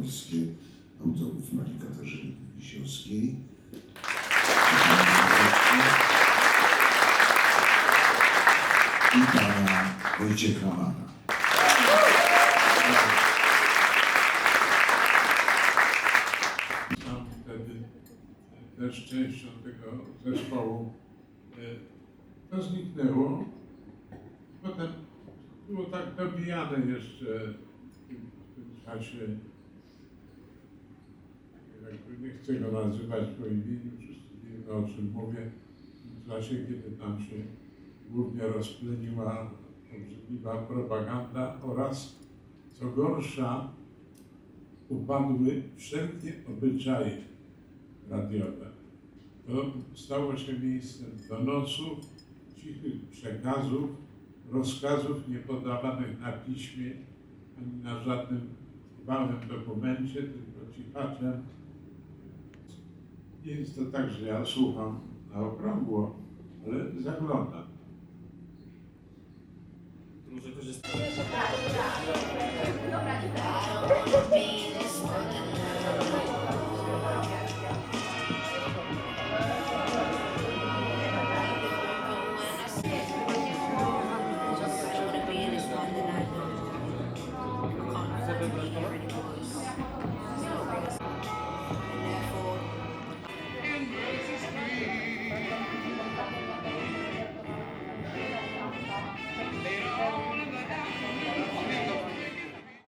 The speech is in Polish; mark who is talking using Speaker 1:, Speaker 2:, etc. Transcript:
Speaker 1: autorskie autorów Marii Katarzyny Wisiowskiej. I pana Wojciecha Mana.
Speaker 2: Sam wtedy też częścią tego zespołu. E, To zniknęło. Potem było tak dobijane jeszcze w tym, czasie. Nie chcę go nazywać po imieniu, wszyscy wiemy o czym mówię. W czasie, kiedy tam się głównie rozpleniła obrzydliwa propaganda oraz, co gorsza, upadły wszelkie obyczaje radiowe. To stało się miejscem donosów, cichych przekazów, rozkazów niepodawanych na piśmie ani na żadnym trwałym dokumencie, tylko cichaczem jest to tak, że ja słucham na okrągło, ale zaglądam.
Speaker 3: Może korzystać.
Speaker 4: Thank you.